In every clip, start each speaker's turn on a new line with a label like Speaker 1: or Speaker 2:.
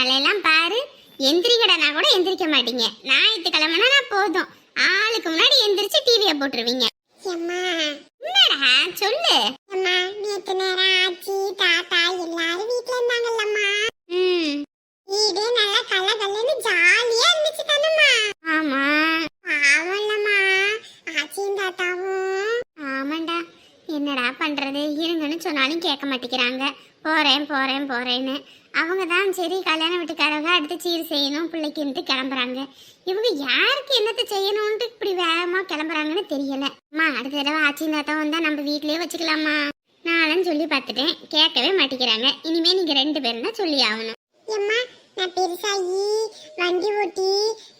Speaker 1: நாளெல்லாம் பாரு. எந்திரிக்கடனா கூட எந்திரிக்க மாட்டீங்க. ஞாயிற்றுக்கிழமைனா நான் போதும். ஆளுக்கு முன்னாடி எந்திரிச்சு டிவியை போட்டுருவீங்க. என்னடா? சொல்லு.
Speaker 2: நேத்து நேரம் ஆச்சி தாத்தா எல்லாரும் வீட்ல இருந்தாங்கல்லம்மா
Speaker 1: ம்
Speaker 2: வீடு நல்லா கல்ல கல்லன்னு ஜாலியா இருந்துச்சு தானம்மா
Speaker 1: ஆமா
Speaker 2: பாவம்லம்மா ஆச்சியும் தாத்தாவும்
Speaker 1: ஆமாண்டா என்னடா பண்றது இருங்கன்னு சொன்னாலும் கேட்க மாட்டேங்கிறாங்க போறேன் போறேன் போறேன்னு அவங்க தான் சரி கல்யாண வீட்டுக்காரங்க அடுத்து சீர் செய்யணும் பிள்ளைக்குன்ட்டு கிளம்புறாங்க இவங்க யாருக்கு என்னத்தை செய்யணும்ட்டு இப்படி வேகமா கிளம்புறாங்கன்னு தெரியல. அம்மா அடுத்த தடவை ஆச்சி தாத்தா வந்தா நம்ம வீட்லயே வச்சுக்கலாமா நானும் சொல்லி பார்த்துட்டேன். கேட்கவே மாட்டேங்கிறாங்க. இனிமே நீங்க ரெண்டு பேரும் தான் சொல்லி ஆகணும்.
Speaker 2: அம்மா நான் பெருசாகி வண்டி ஓட்டி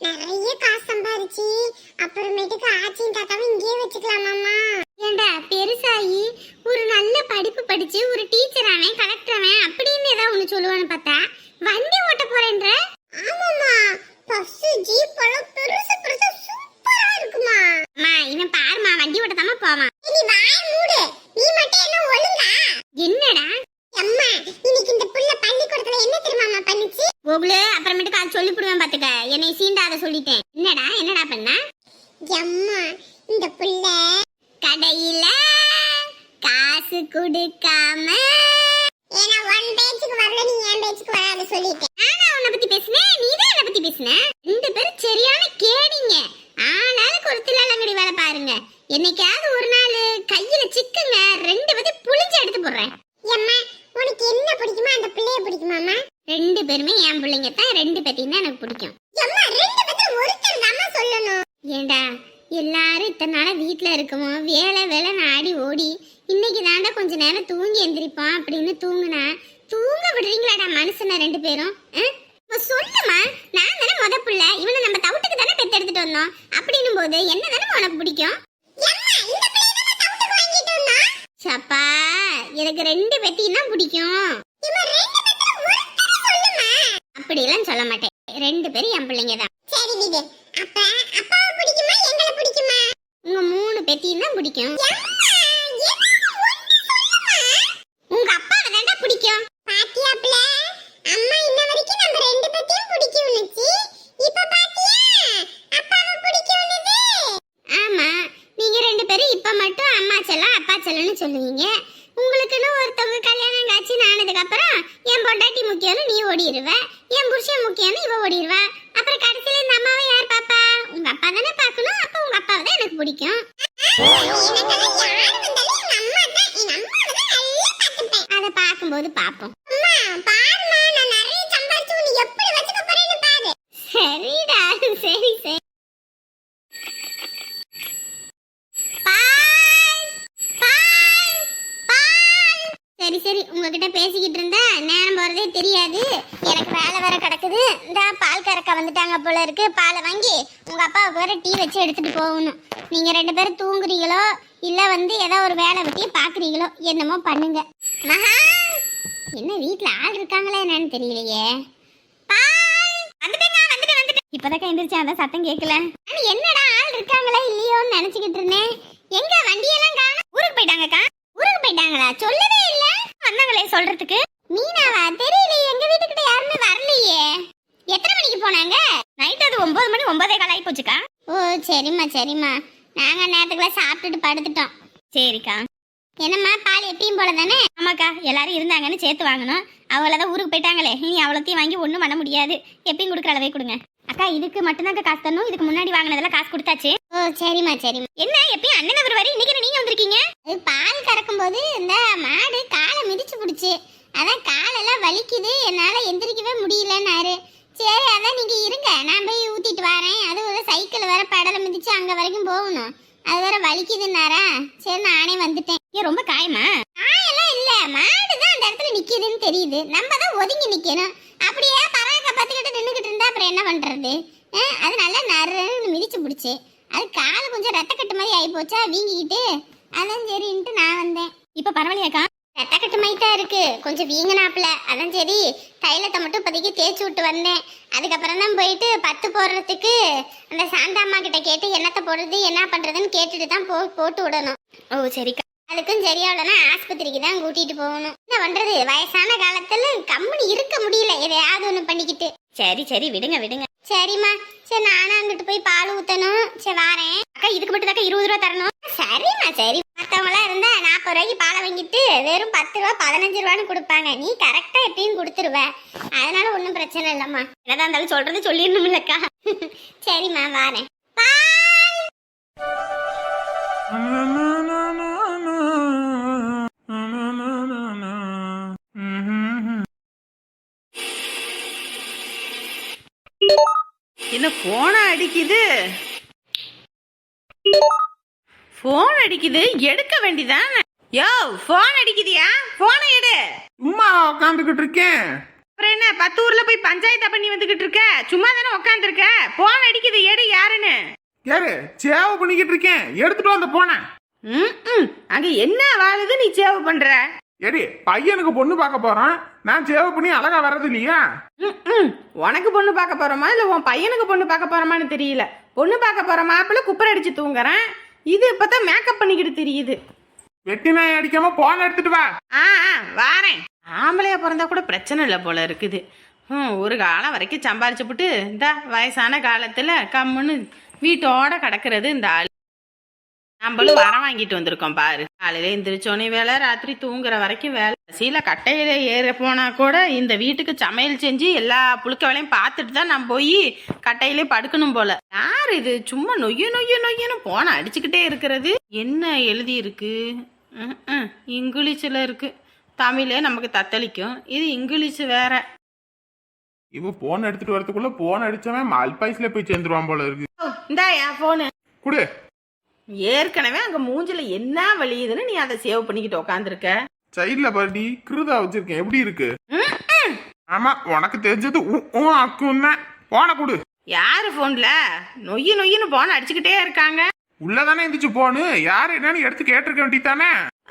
Speaker 2: நிறைய காசு சம்பாரிச்சு அப்புறமேட்டுக்கு ஆச்சியும் தாத்தாவும் இங்கேயே வச்சுக்கலாமாம்மா.
Speaker 1: ஏண்டா பெருசாகி ஒரு நல்ல படிப்பு படிச்சு ஒரு டீச்சர் அவன் கலெக்டர் அவன் அப்படின்னு ஏதாவது ஒன்று சொல்லுவான்னு பார்த்தா வண்டி ஓட்ட போறேன்ற?
Speaker 2: ஆமாம்மா பஸ் ஜீப் எல்லாம் பெருசு பெருசு இருக்குமா?
Speaker 1: அம்மா இவன் பாருமா வண்டி ஓட்டத்தாம போவான்.
Speaker 2: நீ வாய மூடு. நீ மட்டும் என்ன ஒழுங்கா?
Speaker 1: என்னடா?
Speaker 2: அம்மா இன்னைக்கு இந்த புள்ள பள்ளிக்கூடத்துல என்ன தெரியுமாமா பண்ணுச்சு?
Speaker 1: கோகுலு அப்புறமேட்டுக்கு அது சொல்லி போடுவேன் பாத்துக்க. என்னை சீண்டாத சொல்லிட்டேன். என்னடா என்னடா பண்ண?
Speaker 2: அம்மா இந்த புள்ள
Speaker 1: கடையில காசு கொடுக்காம
Speaker 2: ஏன்னா ஒன் பேஜுக்கு வரல நீ என் பேஜுக்கு வராத சொல்லிட்டேன்
Speaker 1: நானா உன்னை பத்தி பேசுனேன் நீ தான் என்னை பத்தி பேசுன ரெண்டு பேரும் சரியான கேடிங்க ஆளாளுக்கு ஒரு தில்லாலங்கடி வேலை பாருங்க என்னைக்காவது ஒரு நாள் கையில சிக்குங்க ரெண்டு பத்தி புளிஞ்சு எடுத்து போடுறேன்.
Speaker 2: அம்மா உனக்கு என்ன பிடிக்குமா அந்த பிள்ளைய பிடிக்குமாமா
Speaker 1: ரெண்டு பேருமே என் பிள்ளைங்க தான் ரெண்டு பேத்தையும் தான் எனக்கு பிடிக்கும்.
Speaker 2: அம்மா ரெண்டு பேத்துல ஒருத்தர் தாம்மா சொல்லணும்.
Speaker 1: ஏண்டா எல்லாரும் இத்தனை நாளா வீட்ல இருக்கமோ வேலை வேலை ஆடி ஓடி இன்னைக்கு தாண்டா கொஞ்ச நேரம் தூங்கி எந்திரிப்போம் அப்படின்னு தூங்குனா தூங்க விடுறீங்களாடா மனுஷன ரெண்டு பேரும் சொல்லுமா நான் தானே முத புள்ள இவனை நம்ம தவிட்டுக்கு தானே பெத்தெடுத்துட்டு வந்தோம் அப்படின்னும் போது என்ன தானே உனக்கு பிடிக்கும்? சப்பா எனக்கு ரெண்டு பேத்தையும் தான் பிடிக்கும் அப்படியெல்லாம் சொல்ல மாட்டேன். ரெண்டு பேரும் என் பிள்ளைங்க தான்
Speaker 2: சரி விடு. அப்ப அப்பாவை பிடிக்குமா எங்களை பிடிக்குமா?
Speaker 1: உங்க மூணு பேத்தையும் தான் பிடிக்கும் உங்க அப்பாவை தாண்டா பிடிக்கும்.
Speaker 2: பாத்தியா பிள்ள அம்மா இன்ன வரைக்கும் நம்ம ரெண்டு பேத்தையும் பிடிக்கும்னுச்சு. இப்ப பாத்தியா? அப்பாவை பிடிக்கும்னுது.
Speaker 1: ஆமா நீங்க ரெண்டு பேரும் இப்ப மட்டும் அம்மா செல்லம் அப்பா செல்லம்னு சொல்லுவீங்க. உங்களுக்குன்னு ஒருத்தவங்க கல்யாணம் காட்சி ஆனதுக்கு அப்புறம் என் பொண்டாட்டி முக்கியம்னு நீ ஓடிடுவ என் புருஷன் முக்கியம்னு இவ ஓடிடுவா அப்புறம் கடைசியில இந்த அம்மாவை யார் பாப்பா? உங்க அப்பா தானே பார்க்கணும் அப்ப உங்க அப்பாவை தான் எனக்கு பிடிக்கும். அதை பார்க்கும்போது பார்ப்போம் சரிடா சரி சரி பால் பால் பால் சரி சரி. உங்ககிட்ட பேசிக்கிட்டு இருந்தா நேரம் போறதே தெரியாது. எனக்கு வேலை வேற கிடக்குது. இந்த பால் கறக்க வந்துட்டாங்க போல இருக்கு. பாலை வாங்கி உங்க அப்பாவுக்கு வேற டீ வச்சு எடுத்துட்டு போகணும். நீங்க ரெண்டு பேரும் தூங்குறீங்களோ இல்ல வந்து ஏதோ ஒரு வேலை வெட்டி பாக்குறீங்களோ என்னமோ பண்ணுங்க. மகா! என்ன வீட்டுல ஆள் இருக்காங்களா என்னன்னு தெரியலையே.
Speaker 3: இப்பதான் எந்திரிச்சேன். அதான் சத்தம் கேட்கல.
Speaker 1: ஆனா என்னடா ஆள் இருக்காங்களா இல்லையோன்னு நினைச்சுக்கிட்டு இருந்தேன். எங்க வண்டியெல்லாம் காணோம்?
Speaker 3: ஊருக்கு போயிட்டாங்கக்கா.
Speaker 1: ஊருக்கு போயிட்டாங்களா? சொல்லவே இல்ல.
Speaker 3: வந்தாங்களே சொல்றதுக்கு?
Speaker 1: மீனாவா? தெரியலையே எங்க வீட்டுக்கிட்ட யாருமே வரலையே. எத்தனை மணிக்கு போனாங்க?
Speaker 3: நைட் அது ஒன்பது மணி ஒன்பதே கால் ஆகி போச்சுக்கா.
Speaker 1: ஓ சரிம்மா சரிம்மா. நாங்க நேரத்துக்குள்ள சாப்பிட்டுட்டு படுத்துட்டோம்.
Speaker 3: சரிக்கா.
Speaker 1: என்னம்மா பால் எப்பயும் போல தானே
Speaker 3: ஆமாக்கா எல்லாரும் இருந்தாங்கன்னு சேர்த்து வாங்கணும். அவங்கள தான் ஊருக்கு போயிட்டாங்களே. நீ அவ்வளோத்தையும் வாங்கி ஒன்றும் பண்ண முடியாது. எப்பயும் கொடுக்குற அளவே கொடுங்க. அக்கா இதுக்கு மட்டும்தாங்க காசு தரணும். இதுக்கு முன்னாடி வாங்கினதெல்லாம் காசு கொடுத்தாச்சு.
Speaker 1: ஓ சரிம்மா சரிம்மா.
Speaker 3: என்ன எப்பயும் அண்ணன் அவர் வரை இன்னைக்கு நீங்க வந்திருக்கீங்க?
Speaker 1: அது பால் கறக்கும் போது இந்த மாடு காலை மிதிச்சு பிடிச்சி. அதான் காலெல்லாம் வலிக்குது. என்னால எந்திரிக்கவே முடியலன்னாரு. சரி அதான் நீங்க இருங்க. நான் போய் ஊத்திட்டு வரேன். அது ஒரு சைக்கிள் வேற படலை மிதிச்சு அங்க வரைக்கும் போகணும். அது வேற வலிக்குதுன்னாரா? சரி நானே வந்துட்டேன்.
Speaker 3: ஏன் ரொம்ப காயமா?
Speaker 1: காயெல்லாம் இல்ல. மாடு தான் அந்த இடத்துல நிக்குதுன்னு தெரியுது. நம்ம தான் ஒதுங்கி நிக்கணும். அப்படியே பராக்க பார்த்துக்கிட்டு நின்றுக்கிட்டு இருந்தா அப்புறம் என்ன பண்ணுறது அது நல்லா நறுன்னு மிதிச்சு பிடிச்சி. அது கால் கொஞ்சம் ரத்தக்கட்டு மாதிரி ஆகி போச்சா வீங்கிக்கிட்டு. அதான் சரின்ட்டு நான் வந்தேன்.
Speaker 3: இப்போ பரவாயில்லையாக்கா
Speaker 1: ரத்தக்கட்டு மாதிரி தான் இருக்கு. கொஞ்சம் வீங்கினாப்புல. அதான் சரி. தைலத்தை மட்டும் இப்போதைக்கு தேய்ச்சி விட்டு வந்தேன். அதுக்கப்புறம் தான் போயிட்டு பத்து போடுறதுக்கு அந்த சாந்தாம்மா கிட்ட கேட்டு என்னத்தை போடுறது என்ன பண்றதுன்னு கேட்டுட்டு தான் போ போட்டு விடணும்.
Speaker 3: ஓ சரிக்கா.
Speaker 1: அதுக்கும் சரியாகலன்னா ஆஸ்பத்திரிக்கு தான் கூட்டிட்டு போகணும். என்ன பண்றது? வயசான காலத்துல கம்முனு இருக்க முடியல எதையாவது ஒண்ணு பண்ணிக்கிட்டு.
Speaker 3: சரி சரி விடுங்க விடுங்க.
Speaker 1: சரிம்மா. சரி நானும் அங்கிட்டு போய் பால் ஊத்தணும். சரி வாரேன்.
Speaker 3: அக்கா இதுக்கு மட்டும் தாக்கா இருபது ரூபா தரணும்.
Speaker 1: சரிம்மா சரி. மத்தவங்களாம் இருந்தா நாற்பது ரூபாய்க்கு பாலை வாங்கிட்டு வெறும் பத்து ரூபா பதினஞ்சு ரூபான்னு கொடுப்பாங்க. நீ கரெக்டா எப்பயும் கொடுத்துருவ. அதனால ஒன்றும் பிரச்சனை இல்லம்மா.
Speaker 3: என்னதான் இருந்தாலும் சொல்றது சொல்லிடணும்லக்கா
Speaker 1: சரிம்மா வாரேன்.
Speaker 4: என்ன போன அடிக்குது? போன் அடிக்குது எடுக்க வேண்டியதானே யோ போன் அடிக்குதியா? போனை எடு.
Speaker 5: சும்மா உட்காந்துக்கிட்டு இருக்கேன்.
Speaker 4: அப்புறம் என்ன பத்து ஊர்ல போய் பஞ்சாயத்தை பண்ணி வந்துகிட்டு இருக்க? சும்மா தானே உட்காந்துருக்க போன் அடிக்குது எடு யாருன்னு?
Speaker 5: யாரு? சேவை பண்ணிக்கிட்டு இருக்கேன். எடுத்துட்டு வந்து போனேன்.
Speaker 4: ம், ம். அங்க என்ன வாழுது நீ சேவ் பண்ற?
Speaker 5: எடி பையனுக்கு பொண்ணு பார்க்க போறான். நான் சேவை பண்ணி அழகா வர்றது இல்லையா.
Speaker 4: உனக்கு பொண்ணு பார்க்க போறோமா? இல்ல உன் பையனுக்கு பொண்ணு பார்க்க போறோமான்னு தெரியல. பொண்ணு பார்க்க போற மாப்பிள்ள குப்பரை அடிச்சு தூங்குறேன். இது இப்பதான் மேக்கப் பண்ணிக்கிட்டு தெரியுது.
Speaker 5: வெட்டி நாய் அடிக்காம போன் எடுத்துட்டு வா.
Speaker 4: ஆ ஆ, வாரேன். ஆம்பளையா பிறந்தா கூட பிரச்சனை இல்லை போல இருக்குது. ம் ஒரு காலம் வரைக்கும் சம்பாரிச்சுப்புட்டு இந்த வயசான காலத்துல கம்முன்னு வீட்டோட கிடக்கிறது இந்த ஆள். நம்மளும் வரம் வாங்கிட்டு வந்திருக்கோம் பாரு. காலையில எந்திரிச்சோனே வேலை ராத்திரி தூங்குற வரைக்கும் வேலை. கடைசியில கட்டையில ஏற போனா கூட இந்த வீட்டுக்கு சமையல் செஞ்சு எல்லா புழுக்க வேலையும் பார்த்துட்டு தான் நான் போய் கட்டையிலே படுக்கணும் போல. யார் இது? சும்மா நொய்யு நொய்யு நொய்யுன்னு போன அடிச்சுக்கிட்டே இருக்கிறது. என்ன எழுதி இருக்கு? இங்கிலீஷ்ல இருக்கு. தமிழே நமக்கு தத்தளிக்கும். இது இங்கிலீஷ் வேற.
Speaker 5: இவ போன் எடுத்துட்டு வரதுக்குள்ள போன் அடிச்சவன் மல்பாய்ஸ்ல போய் சேர்ந்துருவான் போல இருக்கு.
Speaker 4: இந்தா என் போனு
Speaker 5: குடு.
Speaker 4: ஏற்கனவே அங்க மூஞ்சில என்ன வலியுதுன்னு நீ அதை சேவ் பண்ணிக்கிட்டு உக்காந்துருக்க.
Speaker 5: சைட்ல படி கிருதா வச்சிருக்கேன். எப்படி இருக்கு? ஆமா உனக்கு தெரிஞ்சது அக்கும் தான் போன குடு.
Speaker 4: யாரு போன்ல? நொய்யு நொய்யுன்னு போன அடிச்சுக்கிட்டே இருக்காங்க.
Speaker 5: உள்ளதானே இருந்துச்சு போனு? யாரு என்னன்னு எடுத்து கேட்டிருக்க வேண்டியதானே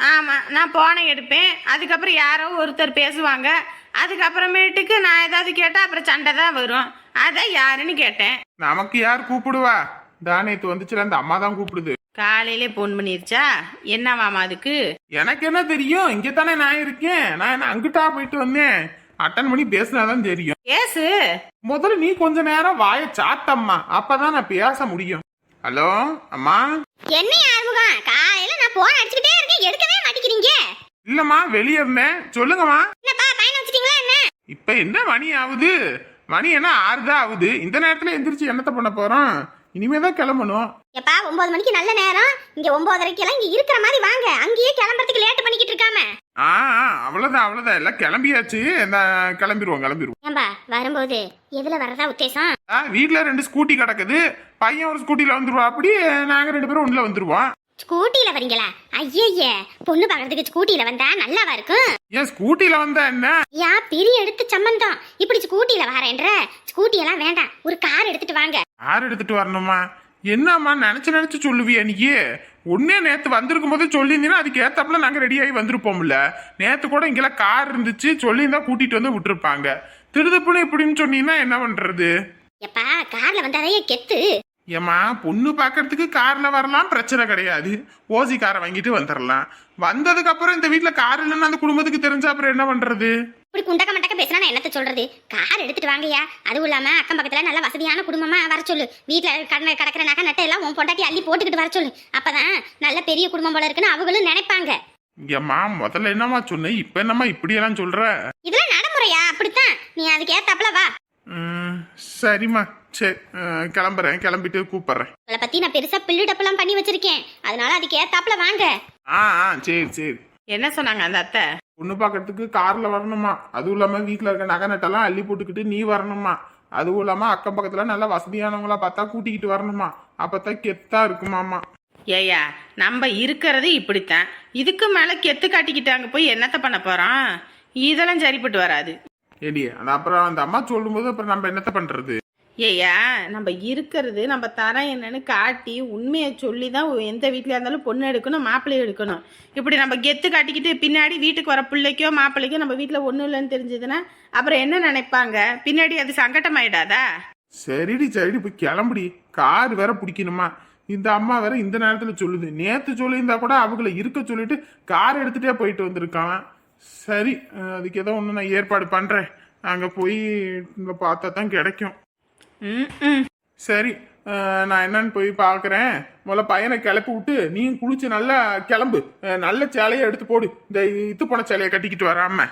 Speaker 4: ஆமா நான் போனை எடுப்பேன். அதுக்கப்புறம் யாரோ ஒருத்தர் பேசுவாங்க. அதுக்கப்புறமேட்டுக்கு நான் ஏதாவது கேட்டா அப்புறம் சண்டை தான் வரும். அதான் யாருன்னு கேட்டேன்.
Speaker 5: நமக்கு யார் கூப்பிடுவா? தானியத்து வந்துச்சுல அந்த அம்மா தான் கூப்பிடுது.
Speaker 4: காலையிலே போன் பண்ணிருச்சா? என்னவாமா அதுக்கு?
Speaker 5: எனக்கு என்ன தெரியும்? இங்க தானே நான் இருக்கேன். நான் என்ன அங்கிட்டா போயிட்டு வந்தேன். அட்டன் பண்ணி பேசினாதான் தெரியும்.
Speaker 4: பேசு.
Speaker 5: முதல்ல நீ கொஞ்ச நேரம் வாய சாத்தம்மா. அப்பதான் நான் பேச முடியும். ஹலோ அம்மா?
Speaker 1: என்ன ஆறுமுகம் காலையில நான் போன் அடிச்சுக்கிட்டே இருக்கேன். எடுக்கவே மாட்டேங்கிறீங்க.
Speaker 5: இல்லம்மா வெளியே இருந்தேன். சொல்லுங்கம்மா.
Speaker 1: என்னப்பா பையன் வச்சிட்டீங்களா என்ன?
Speaker 5: இப்ப என்ன மணி ஆகுது? மணி என்ன ஆறுதான் ஆகுது? இந்த நேரத்துல எந்திரிச்சு என்னத்த பண்ண போறோம்? இனிமே தான் கிளம்பணும்.
Speaker 1: எப்பா ஒன்பது மணிக்கு நல்ல நேரம். இங்க ஒன்பதரைக்கு எல்லாம் இங்க இருக்கிற மாதிரி வாங்க. அங்கேயே கிளம்புறதுக்கு லேட் பண்ணிக்கிட்டு இருக்காம.
Speaker 5: ஆ ஆ, அவ்வளவுதான் அவ்வளவுதான். எல்லாம் கிளம்பியாச்சு. இந்த கிளம்பிடுவோம் கிளம்பிடுவோம்
Speaker 1: ஏம்பா வரும்போது எதுல வரதா உத்தேசம்?
Speaker 5: ஆ வீட்ல ரெண்டு ஸ்கூட்டி கிடக்குது. பையன் ஒரு ஸ்கூட்டில வந்துருவா. அப்படி நாங்க ரெண்டு பேரும் ஒண்ணுல வந்துருவோம்.
Speaker 1: ஸ்கூட்டில வரீங்களா? ஐயய்ய பொண்ணு பார்க்கறதுக்கு ஸ்கூட்டில வந்தா நல்லாவா இருக்கும்?
Speaker 5: ஏன் ஸ்கூட்டில வந்தா என்ன?
Speaker 1: யா பெரிய எடுத்து சம்பந்தம் இப்படி ஸ்கூட்டில வரேன்ற? ஸ்கூட்டி எல்லாம் வேண்டாம். ஒரு கார் எடுத்துட்டு வாங்க.
Speaker 5: யார் எடுத்துட்டு வரணுமா? என்னம்மா நினைச்சு நினைச்சு சொல்லுவியா நீ ஒன்னே நேத்து வந்திருக்கும் போது சொல்லியிருந்தீங்கன்னா அதுக்கு ஏத்தாப்புல நாங்க ரெடி ஆகி வந்திருப்போம்ல. நேத்து கூட இங்கெல்லாம் கார் இருந்துச்சு சொல்லியிருந்தா கூட்டிட்டு வந்து விட்டுருப்பாங்க. திருதுப்புன்னு இப்படின்னு சொன்னீங்கன்னா என்ன பண்றது?
Speaker 1: எப்பா கார்ல வந்தாதே கெத்து.
Speaker 5: ஏம்மா பொண்ணு பார்க்கறதுக்கு கார்ல வரலாம் பிரச்சனை கிடையாது. ஓசி காரை வாங்கிட்டு வந்துடலாம் வந்ததுக்கு அப்புறம் இந்த வீட்ல கார் இல்லைன்னு அந்த குடும்பத்துக்கு தெரிஞ்சா அப்புறம் என்ன பண்றது?
Speaker 1: இப்படி குண்டக்க மண்டக்க பேசினா நான் என்னத்த சொல்றது? கார் எடுத்துட்டு வாங்கய்யா. அதுவும் இல்லாம அக்கம் பக்கத்துல நல்ல வசதியான குடும்பமா வர சொல்லு. வீட்டுல கடன கிடக்கிற நகை நட்டை எல்லாம் உன் பொண்டாட்டி அள்ளி போட்டுக்கிட்டு வர சொல்லு. அப்பதான் நல்ல பெரிய குடும்பம் போல இருக்குன்னு அவங்களும் நினைப்பாங்க.
Speaker 5: ஏம்மா முதல்ல என்னம்மா சொன்ன? இப்ப என்னம்மா இப்படியெல்லாம் சொல்ற?
Speaker 1: இதெல்லாம் நடைமுறையா? அப்படித்தான். நீ அதுக்கு ஏத்தாப்புல வா.
Speaker 5: சரிம்மா. சரி கிளம்புறேன். கிளம்பிட்டு கூப்பிடுறேன்.
Speaker 1: உங்களை பத்தி நான் பெருசா பில்லு டப்பெல்லாம் பண்ணி வச்சிருக்கேன். அதனால அதுக்கு ஏத்தாப்புல வாங்க.
Speaker 5: ஆ ஆ சரி சரி.
Speaker 4: என்ன சொன்னாங்க அந்த அத்தை?
Speaker 5: பொண்ணு பார்க்கறதுக்கு கார்ல வரணுமா? அதுவும் இல்லாம வீட்ல இருக்க நகை நட்டெல்லாம் அள்ளி போட்டுக்கிட்டு நீ வரணுமா? அதுவும் இல்லாம அக்கம் பக்கத்துல நல்ல வசதியானவங்களா பார்த்தா கூட்டிக்கிட்டு வரணுமா? அப்பதான் கெத்தா இருக்குமாமா.
Speaker 4: ஏயா நம்ம இருக்கிறது இப்படித்தான். இதுக்கு மேல கெத்து காட்டிக்கிட்டாங்க போய் என்னத்த பண்ண போறோம் இதெல்லாம் சரிப்பட்டு வராது.
Speaker 5: ஏடி அது அப்புறம் அந்த அம்மா சொல்லும்போது அப்புறம் நம்ம என்னத்த பண்றது?
Speaker 4: ஏய்யா நம்ம இருக்கிறது நம்ம தரம் என்னன்னு காட்டி உண்மையை சொல்லி தான் எந்த வீட்லயா இருந்தாலும் பொண்ணு எடுக்கணும் மாப்பிள்ளையும் எடுக்கணும். இப்படி நம்ம கெத்து காட்டிக்கிட்டு பின்னாடி வீட்டுக்கு வர பிள்ளைக்கோ மாப்பிள்ளைக்கோ நம்ம வீட்டில் ஒன்றும் இல்லைன்னு தெரிஞ்சதுன்னா அப்புறம் என்ன நினைப்பாங்க? பின்னாடி அது சங்கட்டமாயிடாதா?
Speaker 5: சரிடி சரிடி போய் கிளம்புடி. கார் வேற பிடிக்கணுமா? இந்த அம்மா வேற இந்த நேரத்துல சொல்லுது. நேத்து சொல்லியிருந்தா கூட அவங்கள இருக்க சொல்லிட்டு கார் எடுத்துட்டே போயிட்டு வந்திருக்கான். சரி அதுக்கு ஏதோ ஒன்று நான் ஏற்பாடு பண்ணுறேன் அங்கே போய் இங்கே பார்த்தா தான் கிடைக்கும்.
Speaker 4: ம்
Speaker 5: சரி நான் என்னன்னு போய் பார்க்குறேன். முதல்ல பையனை கிளப்பி விட்டு நீயும் குளிச்சு நல்லா கிளம்பு. நல்ல சேலையை எடுத்து போடு. இந்த இத்து போன சேலையை கட்டிக்கிட்டு வராம.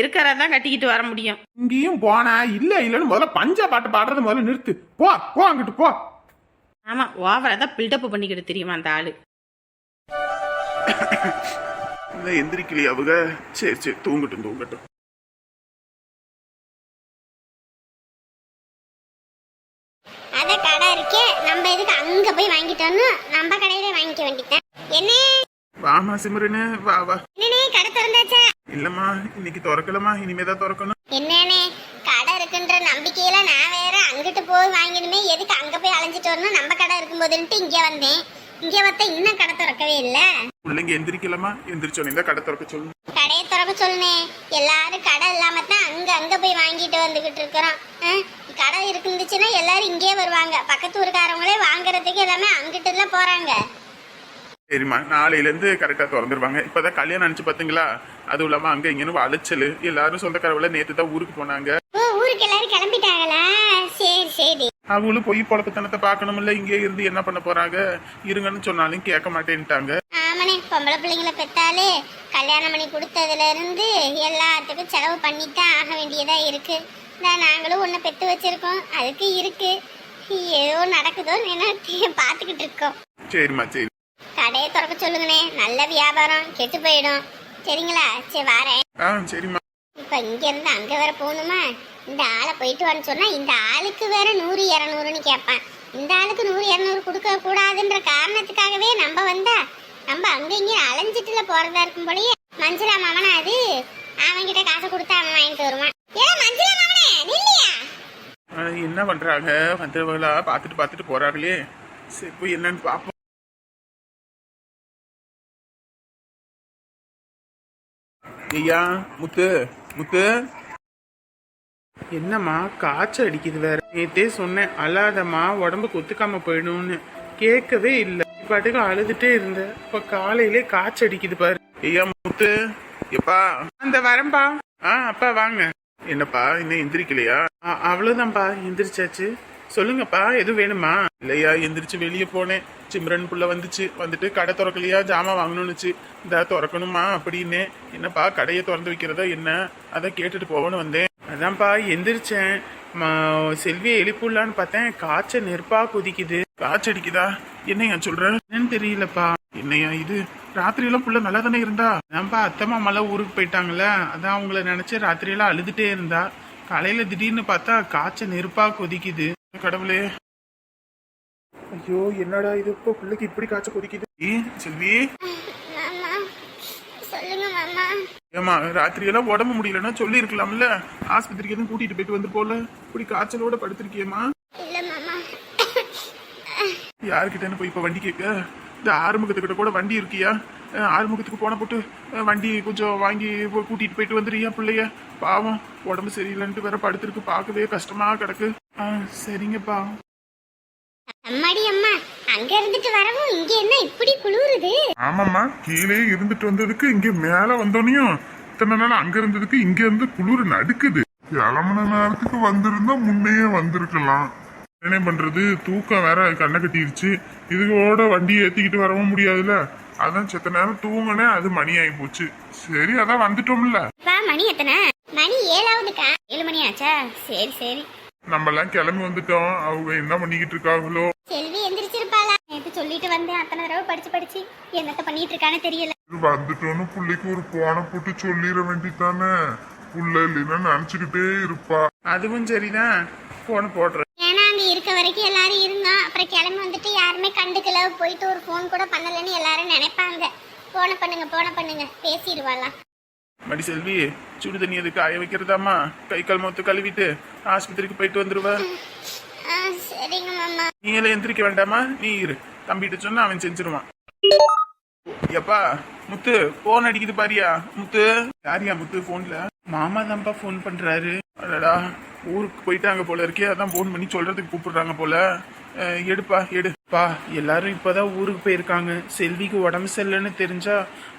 Speaker 4: இருக்கிறதான் கட்டிக்கிட்டு வர முடியும்.
Speaker 5: இங்கேயும் போனா இல்ல இல்லன்னு முதல்ல பஞ்சா பாட்டு பாடுறத முதல்ல நிறுத்து. போ போ அங்கிட்டு போ.
Speaker 4: ஆமா ஓவரா தான் பில்டப் பண்ணிக்கிட்டு தெரியுமா அந்த ஆளு?
Speaker 5: இந்த எந்திரிக்கலையே அவங்க சரி சரி தூங்கட்டும் தூங்கட்டும்
Speaker 1: அத கடை இருக்கே நம்ம எதுக்கு அங்க போய் வாங்கிட்டோம்னு நம்ம கடையில வாங்கிக்க வேண்டியதான் என்ன
Speaker 5: வாமா சிமரனு வா வா
Speaker 1: என்னனே கடை திறந்தாச்சா
Speaker 5: இல்லம்மா இன்னைக்கு திறக்கலமா இனிமே தான் திறக்கணும்
Speaker 1: என்னனே கடை இருக்குன்ற நம்பிக்கையில நான் வேற அங்கிட்டு போய் வாங்கினுமே எதுக்கு அங்க போய் அலைஞ்சிட்டு வரணும் நம்ம கடை இருக்கும்போதுன்ட்டு இங்க வந்தேன் இங்க வந்தா இன்னும் கடை திறக்கவே இல்ல.
Speaker 5: பிள்ளைங்க எந்திரிக்கலாமா எந்திரிச்சோன்னே தான் கடை திறக்க சொல்லணும்
Speaker 1: கடையை திறக்க சொல்லுனே. எல்லாரும் கடை இல்லாம தான் அங்க அங்க போய் வாங்கிட்டு வந்துகிட்டு இருக்கிறோம். கடை இருந்துச்சுன்னா எல்லாரும் இங்கே வருவாங்க. பக்கத்து ஊருக்காரங்களே வாங்குறதுக்கு எல்லாமே அங்கிட்டு எல்லாம் போறாங்க.
Speaker 5: சரிம்மா நாளையிலேருந்து கரெக்டாக திறந்துருவாங்க. இப்போதான் கல்யாணம் நினச்சி பார்த்தீங்களா அதுவும் இல்லாமல் அங்கே இங்கேன்னு அலைச்சல். எல்லாரும் சொந்தக்காரவள நேற்று தான் ஊருக்கு போனாங்க.
Speaker 1: ஊருக்கு எல்லாரும் கிளம்பிட்டாங்களா? சரி சரி.
Speaker 5: அவங்களும் பொய் பொழப்புத்தனத்தை பார்க்கணும்ல இங்கே இருந்து என்ன பண்ண போறாங்க? இருங்கன்னு சொன்னாலும் கேட்க மாட்டேன்ட்டாங்க.
Speaker 1: ஆமாண்ணே பொம்பளை பிள்ளைங்களை பெற்றாலே கல்யாணம் பண்ணி கொடுத்ததுல இருந்து எல்லாத்துக்கும் செலவு பண்ணித்தான் ஆக வேண்டியதா இருக்கு. நான் நாங்களும் ஒன்று பெற்று வச்சிருக்கோம். அதுக்கு இருக்கு. ஏதோ நடக்குதோ என்ன பார்த்துக்கிட்டு இருக்கோம்.
Speaker 5: சரிம்மா சரி.
Speaker 1: கடையை திறக்க சொல்லுங்கண்ணே. நல்ல வியாபாரம் கெட்டு போயிடும். சரிங்களா? சரி வரேன்.
Speaker 5: ஆ சரிம்மா.
Speaker 1: இப்போ இங்க இருந்து அங்க வேற போகணுமா? இந்த ஆளை போயிட்டு வரேன்னு சொன்னா இந்த ஆளுக்கு வேற நூறு இரநூறுன்னு கேட்பான். இந்த ஆளுக்கு நூறு இரநூறு கொடுக்க கூடாதுன்ற காரணத்துக்காகவே நம்ம வந்தா நம்ம அங்க இங்க அலைஞ்சிட்டுல போறதா இருக்கும் போலயே. மஞ்சளா மாமனா அது? அவன்கிட்ட காசை கொடுத்து அவன் வாங்கிட்டு வருவான். ஏ மஞ்சளா மாமனே நில்லையா?
Speaker 5: என்ன பண்றாங்க? வந்தவங்களா பார்த்துட்டு பார்த்துட்டு போறாங்களே. சரி போய் என்னன்னு பார்ப்போம் ஐயா முத்து முத்து. என்னம்மா காய்ச்சல் அடிக்குது வேற. நேத்தே சொன்னேன் அழாதம்மா உடம்புக்கு ஒத்துக்காம போயிடும்னு. கேட்கவே இல்லை. பாட்டுக்கு அழுதுட்டே இருந்த. இப்ப காலையிலே காய்ச்சல் அடிக்குது பாரு. ஐயா முத்து. எப்பா? அந்த வரம்பா? ஆ அப்பா வாங்க. என்னப்பா இன்னும் எந்திரிக்கலையா? அவ்வளவுதான்ப்பா எந்திரிச்சாச்சு. சொல்லுங்கப்பா எதுவும் வேணுமா? இல்லையா எந்திரிச்சு வெளியே போனேன். சிம்ரன் புள்ள வந்துச்சு. வந்துட்டு கடை திறக்கலையா? ஜாமான் வாங்கணும்னுச்சு. இந்த திறக்கணுமா? அப்படின்னு. என்னப்பா கடையை திறந்து வைக்கிறதா என்ன? அதை கேட்டுட்டு போகணும்னு வந்தேன். அதான்ப்பா எந்திரிச்சேன். ம- செல்வியை எழுப்பிடலான்னு பார்த்தேன். காய்ச்சல் நெருப்பா கொதிக்குது. காய்ச்சடிக்குதா? என்னையா சொல்ற? என்னன்னு தெரியலப்பா. என்னையா இது? ராத்திரியெல்லாம் புள்ள நல்லா தானே இருந்தா? அதான்ப்பா அத்தை மாமாலாம் ஊருக்கு போயிட்டாங்கல்ல. அதான் அவங்கள நினைச்சு ராத்திரி எல்லாம் அழுதுட்டே இருந்தா. காலையில திடீர்னு பார்த்தா காய்ச்சல் நெருப்பா கொதிக்குது. கடவுளே. ஐயோ என்னடா இது? இப்போ பிள்ளைக்கு இப்படி காய்ச்சல் கொதிக்குது? ஏ, செல்வி.
Speaker 1: மாமா சொல்லுங்க மாமா.
Speaker 5: ஏமா ராத்திரி எல்லாம் உடம்பு முடியலன்னா சொல்லி இருக்கலாம்ல ஆஸ்பத்திரிக்கு எதுவும் கூட்டிட்டு போயிட்டு வந்து போல இப்படி காய்ச்சலோட படுத்திருக்கியம்மா.
Speaker 1: இல்ல மாமா.
Speaker 5: யாருக்கிட்டன்னு போய் இப்போ வண்டி கேட்க? இந்த ஆறுமுகத்துக்கிட்ட கூட வண்டி இருக்கியா? ஆறுமுகத்துக்கு போன போட்டு வண்டி கொஞ்சம் வாங்கி கூட்டிட்டு போயிட்டு வந்துடுறியா பிள்ளைய? பாவம் உடம்பு சரியில்லைன்ட்டு வேற படுத்திருக்கு பார்க்கவே கஷ்டமா கிடக்கு. ஆ சரிங்கப்பா.
Speaker 1: அம்மாடி அம்மா அங்க இருந்துட்டு வரவும் இங்க என்ன இப்படி குளிருது?
Speaker 6: ஆமாம்மா கீழே இருந்துட்டு வந்ததுக்கு இங்க மேல வந்தோனையும் இத்தனை நாள் அங்க இருந்ததுக்கு இங்க இருந்து குளிர் நடுக்குது கிளம்புன நேரத்துக்கு வந்திருந்தா முன்னையே வந்திருக்கலாம். என்ன பண்றது தூக்கம் வேற கண்ணை கட்டிருச்சு. இதுவோட வண்டி ஏத்திக்கிட்டு வரவும் முடியாதுல்ல? அதான் செத்த நேரம் தூங்கினேன் அது மணி ஆகி போச்சு. சரி அதான் வந்துட்டோம்ல.
Speaker 1: மணி எத்தனை? மணி ஏழாவதுக்கா? ஏழு மணி ஆச்சா? சரி சரி.
Speaker 6: நம்ம எல்லாம் கிளம்பி வந்துட்டோம். அவங்க என்ன பண்ணிக்கிட்டு இருக்காங்களோ?
Speaker 1: செல்வி எந்திரிச்சிருப்பாளா? நேற்று சொல்லிட்டு வந்தேன். அத்தனை தடவை படிச்சு படிச்சு. என்னத்த பண்ணிட்டு இருக்கான்னு தெரியல.
Speaker 6: வந்துட்டோன்னு பிள்ளைக்கு ஒரு போனை போட்டு சொல்லிட வேண்டித்தானே புள்ள இல்லைன்னா நினைச்சுக்கிட்டே இருப்பா.
Speaker 5: அதுவும் சரிதான். போன போடுறேன்.
Speaker 1: ஏன்னா அங்க இருக்க வரைக்கும் எல்லாரும் இருந்தோம் அப்புறம் கிளம்பி வந்துட்டு யாருமே கண்டுக்கல. போயிட்டு ஒரு ஃபோன் கூட பண்ணலன்னு எல்லாரும் நினைப்பாங்க. போன பண்ணுங்க போன பண்ணுங்க. பேசிடுவாளாம்
Speaker 5: மடி செல்வி சுடு தண்ணி எதுக்கு காய வைக்கிறதாம்மா? கை கால் மொத்த கழுவிட்டு ஆஸ்பத்திரிக்கு போயிட்டு வந்துருவ.
Speaker 1: சரிங்க மாமா.
Speaker 5: நீ எல்லாம் எந்திரிக்க வேண்டாமா? நீ இரு. தம்பிகிட்ட சொன்னா அவன் செஞ்சிருவான். எப்பா முத்து போன் அடிக்குது பாரியா? முத்து யாரியா முத்து போன்ல மாமா தான்ப்பா ஃபோன் பண்றாரு. அடடா ஊருக்கு போயிட்டாங்க போல இருக்கே அதான் ஃபோன் பண்ணி சொல்றதுக்கு கூப்பிடுறாங்க போல. எடுப்பா எடுப்பா எல்லாரும் இப்போதான் ஊருக்கு போயிருக்காங்க. செல்விக்கு உடம்பு சரியில்லைன்னு தெரிஞ்சா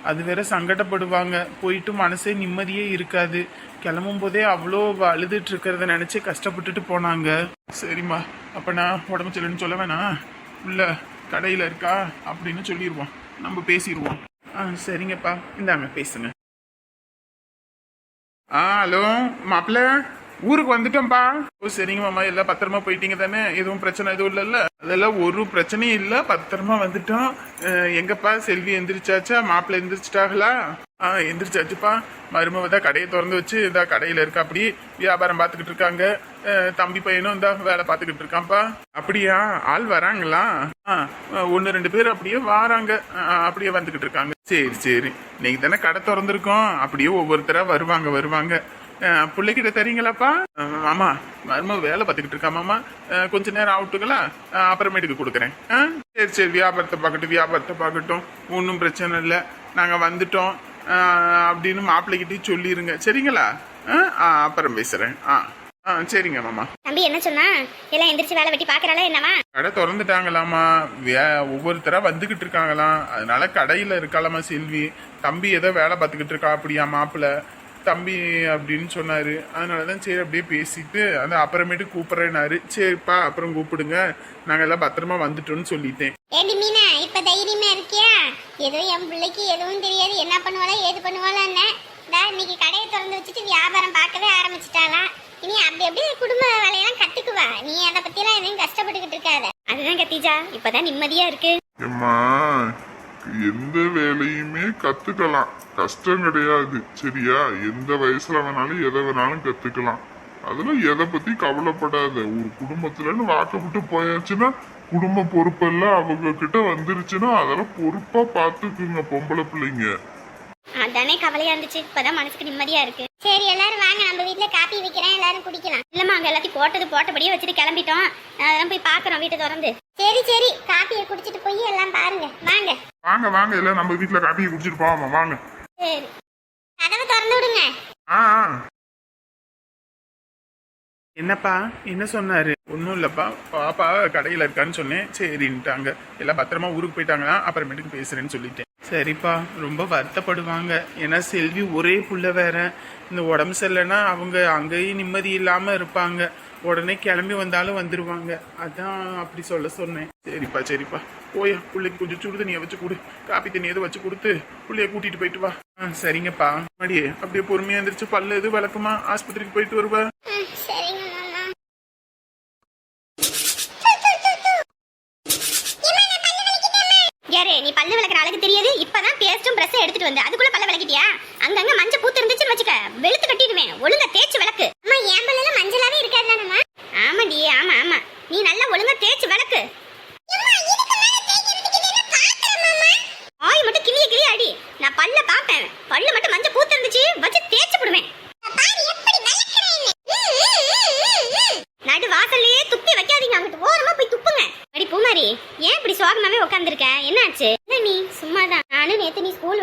Speaker 5: அது வேற சங்கடப்படுவாங்க. போயிட்டு மனசே நிம்மதியே இருக்காது. கிளம்பும் போதே அவ்வளோ அழுதுட்டு இருக்கிறத நினைச்சு கஷ்டப்பட்டுட்டு போனாங்க. சரிம்மா அப்ப நான் உடம்பு சரியில்லைன்னு சொல்ல வேணாம். உள்ள கடையில இருக்கா? அப்படின்னு சொல்லிடுவோம் நம்ம பேசிடுவோம். ஆ சரிங்கப்பா. இந்தாங்க பேசுங்க. ஆ ஹலோ மாப்பிள்ள? ஊருக்கு வந்துட்டோம்ப்பா ஓ சரிங்க மாமா. எல்லாம் பத்திரமா போயிட்டீங்க தானே? எதுவும் பிரச்சனை எதுவும் இல்லைல்ல? அதெல்லாம் ஒரு பிரச்சனையும் இல்லை. பத்திரமா வந்துட்டோம். எங்கப்பா செல்வி எந்திரிச்சாச்சா? மாப்பிள்ளை எந்திரிச்சிட்டாங்களா? ஆ எந்திரிச்சாச்சுப்பா. மருமவ தான் கடையை திறந்து வச்சு இதா கடையில் இருக்கா. அப்படி வியாபாரம் பார்த்துக்கிட்டு இருக்காங்க. தம்பி பையனும் இந்தா வேலை பார்த்துக்கிட்டு இருக்கான்ப்பா அப்படியா? ஆள் வராங்களா? ஆ ஒன்று ரெண்டு பேர் அப்படியே வாராங்க. ஆ, அப்படியே வந்துக்கிட்டு இருக்காங்க. சரி சரி. நீங்கள் தானே கடை திறந்துருக்கோம். அப்படியே ஒவ்வொருத்தரா வருவாங்க வருவாங்க. பிள்ளைகிட்ட தரீங்களாப்பா அஹ், மாமா மருமக வேலை பார்த்துக்கிட்டு இருக்கா மாமா. கொஞ்ச நேரம் ஆகட்டுங்களா? அப்புறமேட்டுக்கு கொடுக்குறேன்? சரி சரி வியாபாரத்தை பார்க்கட்டும் வியாபாரத்தை பார்க்கட்டும். ஒன்றும் பிரச்சனை இல்லை. நாங்கள் வந்துட்டோம். அப்படின்னு மாப்பிள்ளைகிட்டயும் சொல்லிடுங்க சரிங்களா? ஆ அப்புறம் பேசுகிறேன் ஆ ஆ சரிங்க மாமா.
Speaker 3: தம்பி என்ன சொன்னா? எல்லாம் எந்திரிச்சு வேலை வெட்டி பாக்குறாளா என்னவா?
Speaker 5: கடை திறந்துட்டாங்களாமா வே ஒவ்வொருத்தரா வந்துகிட்டு இருக்காங்களாம். அதனால கடையில இருக்காளாமா செல்வி. தம்பி ஏதோ வேலை பார்த்துக்கிட்டு இருக்கா அப்படியா மாப்பிள்ள? தம்பி அப்படின்னு சொன்னாரு. அதனாலதான் சரி அப்படியே பேசிட்டு அந்த அப்புறமேட்டு கூப்பிடுறேனாரு சரிப்பா அப்புறம் கூப்பிடுங்க. நாங்க எல்லாம் பத்திரமா வந்துட்டோம்னு சொல்லிட்டேன்.
Speaker 1: ஏடி மீனா இப்ப தைரியமா இருக்கியா? ஏதோ என் பிள்ளைக்கு எதுவும் தெரியாது. என்ன பண்ணுவாளோ ஏது பண்ணுவாளோன்னு இன்னைக்கு கடையை திறந்து வச்சுட்டு வியாபாரம் பார்க்கவே ஆரம்பிச்சிட்டாளா? இனி அப்படி அப்படியே குடும்ப வேலையெல்லாம் கத்துக்குவா. நீ அதை பத்தியெல்லாம் எதுவும் கஷ்டப்பட்டுக்கிட்டு இருக்காத.
Speaker 3: அதுதான் கத்திஜா இப்பதான் நிம்மதியா இருக்கு.
Speaker 6: எந்த வேலையுமே கத்துக்கலாம். கஷ்டம் கிடையாது. சரியா? எந்த வயசுல வேணாலும் எதை வேணாலும் கத்துக்கலாம். அதெல்லாம் எதை பத்தி கவலைப்படாத. ஒரு குடும்பத்துலன்னு வாக்கப்பட்டு போயாச்சுன்னா குடும்ப பொறுப்பெல்லாம் அவங்க கிட்ட வந்துருச்சுன்னா அதெல்லாம் பொறுப்பா பாத்துக்குங்க பொம்பளை பிள்ளைங்க.
Speaker 3: அதானே கவலையா இருந்துச்சு. இப்பதான் மனசுக்கு நிம்மதியா இருக்கு.
Speaker 1: சரி எல்லாரும் வாங்க. நம்ம வீட்டுல காப்பி வைக்கிறேன். எல்லாரும் குடிக்கலாம்.
Speaker 3: இல்லம்மா அங்க எல்லாத்தையும் போட்டது போட்டபடியே வச்சுட்டு கிளம்பிட்டோம். அதெல்லாம் போய் பாக்குறோம். வீட்டை திறந்து.
Speaker 1: சரி சரி. காப்பியை குடிச்சிட்டு போய் எல்லாம் பாருங்க. வாங்க.
Speaker 6: வாங்க வாங்க எல்லாம் நம்ம வீட்டுல காப்பியை குடிச்சிட்டு போவாமா வாங்க.
Speaker 3: சரி.
Speaker 1: கதவை திறந்து விடுங்க.
Speaker 6: ஆ ஆ.
Speaker 5: என்னப்பா என்ன சொன்னாரு? ஒன்றும் இல்லப்பா. பாப்பா கடையில் இருக்கான்னு சொன்னேன். சரின்ட்டாங்க. எல்லாம் பத்திரமா ஊருக்கு போயிட்டாங்களா? அப்புறமேட்டுக்கு பேசுறேன்னு சொல்லிட்டேன். சரிப்பா ரொம்ப வருத்தப்படுவாங்க. ஏன்னா செல்வி ஒரே புள்ள வேற. இந்த உடம்பு சரியில்லைன்னா அவங்க அங்கேயும் நிம்மதி இல்லாம இருப்பாங்க. உடனே கிளம்பி வந்தாலும் வந்துருவாங்க. அதான் அப்படி சொல்ல சொன்னேன். சரிப்பா சரிப்பா. போயா பிள்ளைக்கு கொஞ்சம் சுடு தண்ணியை வச்சு கொடு. காப்பி தண்ணி எதுவும் வச்சு கொடுத்து பிள்ளைய கூட்டிட்டு போயிட்டு வா. ஆ சரிங்கப்பா. மடியே அப்படியே பொறுமையா எந்திரிச்சு பல்லு எது வழக்கமா ஆஸ்பத்திரிக்கு போயிட்டு வருவா
Speaker 1: ம், சரிங்க மாமா
Speaker 3: யாரே நீ பல்லு விளக்குற அழகு தெரியாது இப்பதான் பேஸ்டும் பிரஷ் எடுத்துட்டு வந்து அதுக்குள்ள பல்ல விளக்கிட்டியா அங்கங்க மஞ்சள் பூத்து இருந்துச்சுன்னு வச்சுக்க வெளுத்து கட்டிடுவேன் ஒழுங்கா தேய்ச்சு விளக்கு
Speaker 1: அம்மா என் பல்லுல மஞ்சளாவே இருக்காது தானம்மா
Speaker 3: ஆமாடி ஆமா ஆமா நீ நல்லா ஒழுங்கா தேய்ச்சு விளக்கு ஆய் மட்டும் கிளிய கிளிய அடி நான் பல்ல பாப்பேன் பல்லு மட்டும் மஞ்சள் பூத்து இருந்துச்சு வச்சு தேய்ச்சு போடுவேன் நடு வாசல்லையே துப்பி வைக்காதீங்க அங்கிட்டு ஓரமா போய் துப்புங்க அடி பூமாரி ஏன் இப்படி சோகமாவே உட்காந்துருக்க என்னாச்சு இல்ல நீ சும்மாதான் நானும் நேத்து நீ ஸ்கூல்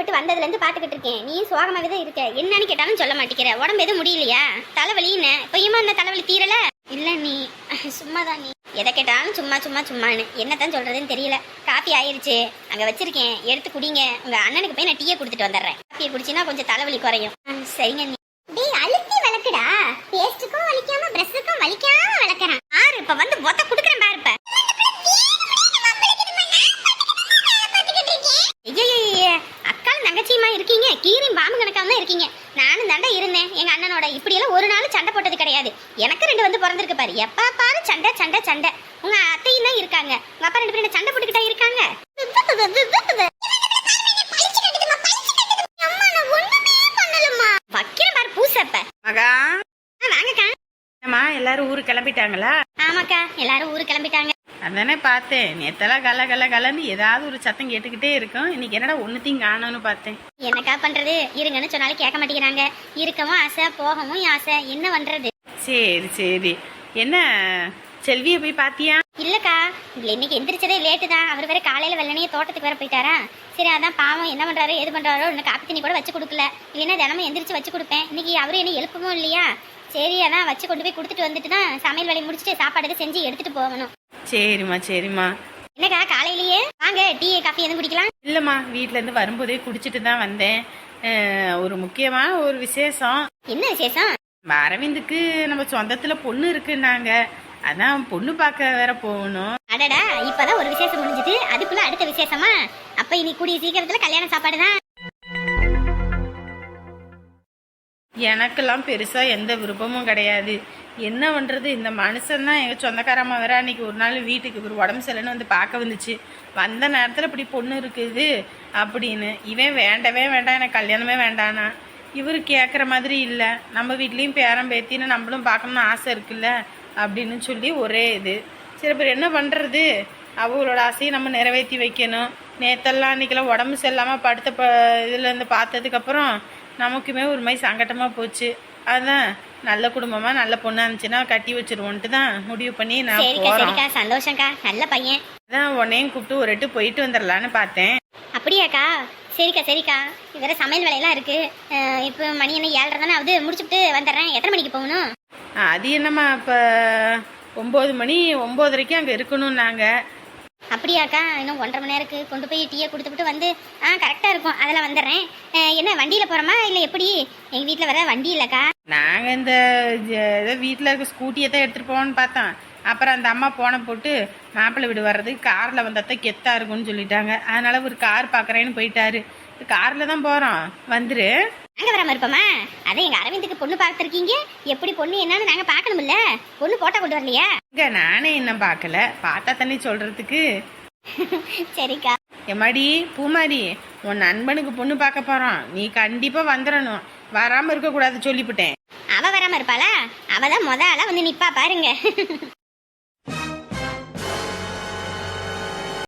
Speaker 3: வந்து பார்த்துக்கிட்டு இருக்கேன். நீ சோகமாவே தான் இருக்க. என்னன்னு கேட்டாலும் சொல்ல மாட்டேங்கிற. உடம்பு எதுவும் முடியலையா? தலைவலின்னு. இப்பயுமா இந்த தலைவலி? தீரல? இல்ல நீ. சும்மாதான் நீ. எதை கேட்டாலும் சும்மா சும்மா சும்மான்னு. என்னதான் சொல்றதுன்னு தெரியல. காஃபி ஆயிருச்சு. அங்க வச்சிருக்கேன். எடுத்து குடிங்க. உங்க அண்ணனுக்கு போய் நான் டீயை கொடுத்துட்டு வந்துடுறேன். காஃபியை குடிச்சின்னா கொஞ்சம் தலைவலி குறையும். சரிங்க நீ.
Speaker 1: டேய் அழுத்தி வளர்க்குடா. பேஸ்ட்டுக்கும் வலிக்காம பிரஷ்ஷுக்கும் வலிக்காம வளர்க்குறேன்.
Speaker 3: ஆறு இப்ப வந்து ஒத்த குடுக்குறேன் பாருப்ப இப்ப ஐயையையே, தங்கச்சியுமா இருக்கீங்க. கீரியும் பாம்பு கணக்காம தான் இருக்கீங்க. நானும் தாண்டா இருந்தேன். எங்க அண்ணனோட இப்படி எல்லாம் ஒரு நாள் சண்டை போட்டது கிடையாது. எனக்கு ரெண்டு வந்து பிறந்திருக்கு பாரு. எப்ப பாரு சண்டை சண்டை சண்டை. உங்க அத்தையும் தான் இருக்காங்க. உங்க அப்பா ரெண்டு பேரும் சண்டை போட்டுக்கிட்டா இருக்காங்க.
Speaker 4: மகா.
Speaker 3: வாங்கக்கா.
Speaker 4: எல்லாரும் ஊருக்கு கிளம்பிட்டாங்களா?
Speaker 3: ஆமாக்கா எல்லாரும் ஊரு கிளம்பிட்டாங்க.
Speaker 4: அதானே பார்த்தேன். நேத்தெல்லாம் கல கல கலன்னு ஏதாவது ஒரு சத்தம் கேட்டுக்கிட்டே இருக்கும். இன்னைக்கு என்னடா ஒன்னுத்தையும் காணோன்னு பார்த்தேன்.
Speaker 3: என்னக்கா பண்றது? இருங்கன்னு சொன்னாலும் கேட்க மாட்டேங்கிறாங்க. இருக்கவும் ஆசை போகவும் ஆசை. என்ன பண்றது?
Speaker 4: சரி சரி. என்ன செல்வியை போய் பாத்தியா?
Speaker 3: இல்லக்கா இல்ல இன்னைக்கு எந்திரிச்சதே லேட்டு தான். அவர் வேற காலையில வெள்ளனையே தோட்டத்துக்கு வேற போயிட்டாரா. சரி அதான் பாவம். என்ன பண்றாரு எது பண்றாரோ இன்னும் காப்பி தண்ணி கூட வச்சு கொடுக்கல. இல்லைன்னா தினமும் எந்திரிச்சு வச்சு கொடுப்பேன். இன்னைக்கு அவரு என்ன எழுப்பவும் இல்லையா? சரி அதான் வச்சு கொண்டு போய் கொடுத்துட்டு வந்துட்டு தான் சமையல் வேலையை முடிச்சுட்டு சாப்பாடு செஞ்சு எடுத்துட்டு போகணும்.
Speaker 4: சரிம்மா சரிம்மா.
Speaker 3: என்னக்கா காலையிலேயே? வாங்க டீ காஃபி எதுவும் குடிக்கலாம்?
Speaker 4: இல்லைம்மா வீட்டிலேருந்து வரும்போதே குடிச்சிட்டு தான் வந்தேன். அஹ், ஒரு முக்கியமான ஒரு விசேஷம்.
Speaker 3: என்ன விசேஷம்?
Speaker 4: அரவிந்துக்கு நம்ம சொந்தத்தில் பொண்ணு இருக்குன்னாங்க. அதான் பொண்ணு பார்க்க வேற போகணும்.
Speaker 3: அடடா இப்பதான் ஒரு விசேஷம் முடிஞ்சுது. அதுக்குள்ள அடுத்த விசேஷமா? அப்ப இனி கூடிய சீக்கிரத்துல கல்யாண சாப்பாடு தான்
Speaker 4: எனக்கெல்லாம் பெருசாக எந்த விருப்பமும் கிடையாது. என்ன பண்ணுறது இந்த மனுஷன் தான் எங்கள் சொந்தக்காரம்மா வேற அன்றைக்கி ஒரு நாள் வீட்டுக்கு ஒரு உடம்பு சரியில்லைன்னு வந்து பார்க்க வந்துச்சு. வந்த நேரத்தில் இப்படி பொண்ணு இருக்குது அப்படின்னு. இவன் வேண்டவே வேண்டாம் எனக்கு கல்யாணமே வேண்டானா இவர் கேட்குற மாதிரி இல்லை. நம்ம வீட்லேயும் பேரம் பேத்தின்னு நம்மளும் பார்க்கணும்னு ஆசை இருக்குல்ல? அப்படின்னு சொல்லி ஒரே இது. சரி பேர் என்ன பண்ணுறது அவங்களோட ஆசையை நம்ம நிறைவேற்றி வைக்கணும். நேத்தெல்லாம் அன்றைக்கெல்லாம் உடம்பு சரியில்லாமல் படுத்த ப இதுலேருந்து பார்த்ததுக்கப்புறம் நமக்குமே ஒரு மாதிரி சங்கட்டமாக போச்சு. அதான் நல்ல குடும்பமாக நல்ல பொண்ணாக இருந்துச்சுன்னா கட்டி வச்சிருவோன்ட்டு தான் முடிவு பண்ணி நான்
Speaker 3: சரிக்கா சந்தோஷம்க்கா. நல்ல பையன்.
Speaker 4: அதான் உன்னையும் கூப்பிட்டு ஒரு எட்டு போயிட்டு வந்துடலான்னு பார்த்தேன்.
Speaker 3: அப்படியாக்கா? சரிக்கா சரிக்கா. வேற சமையல் வேலையெல்லாம் இருக்கு. இப்போ மணி என்ன ஏழரை தானே ஆகுது. முடிச்சுட்டு வந்துடுறேன். எத்தனை மணிக்கு போகணும்?
Speaker 4: அது என்னம்மா இப்போ ஒம்பது மணி ஒம்போதரைக்கு அங்கே இருக்கணும் நாங்கள்
Speaker 3: அப்படியாக்கா இன்னும் ஒன்றரை மணி நேரத்துக்கு கொண்டு போய் டீயை கொடுத்துட்டு வந்து ஆ கரெக்டாக இருக்கும். அதில் வந்துடுறேன். என்ன வண்டியில் போகிறோமா இல்லை எப்படி? எங்கள் வீட்டில் வேற வண்டி இல்லைக்கா.
Speaker 4: நாங்கள் இந்த ஏதோ வீட்டில் இருக்க ஸ்கூட்டியை தான் எடுத்துகிட்டு போவோம்னு பார்த்தோம். அப்புறம் அந்த அம்மா போனை போட்டு மாப்பிள்ளை வீடு வர்றதுக்கு காரில் வந்தால் கெத்தாக இருக்கும்னு சொல்லிட்டாங்க. அதனால ஒரு கார் பார்க்குறேன்னு போயிட்டாரு. காரில் தான் போகிறோம் வந்துரு.
Speaker 3: நாங்கள் வராமல் இருப்போமா? அதே எங்கள் அரவிந்துக்கு பொண்ணு பார்த்துருக்கீங்க. எப்படி பொண்ணு என்னன்னு நாங்கள் பார்க்கணுமில்ல பொண்ணு போட்டோ கொண்டு வரலையா?
Speaker 4: இங்கே நானே இன்னும் பார்க்கல. பார்த்தா தானே சொல்கிறதுக்கு
Speaker 3: சரிக்கா.
Speaker 4: எம்மாடி பூமாரி உன் நண்பனுக்கு பொண்ணு பார்க்க போகிறோம் நீ கண்டிப்பாக வந்துடணும் வராமல் இருக்கக்கூடாது சொல்லிவிட்டேன்
Speaker 3: அவ வராம இருப்பாளா? அவ தான் மொத ஆளா வந்து நிப்பா பாருங்க.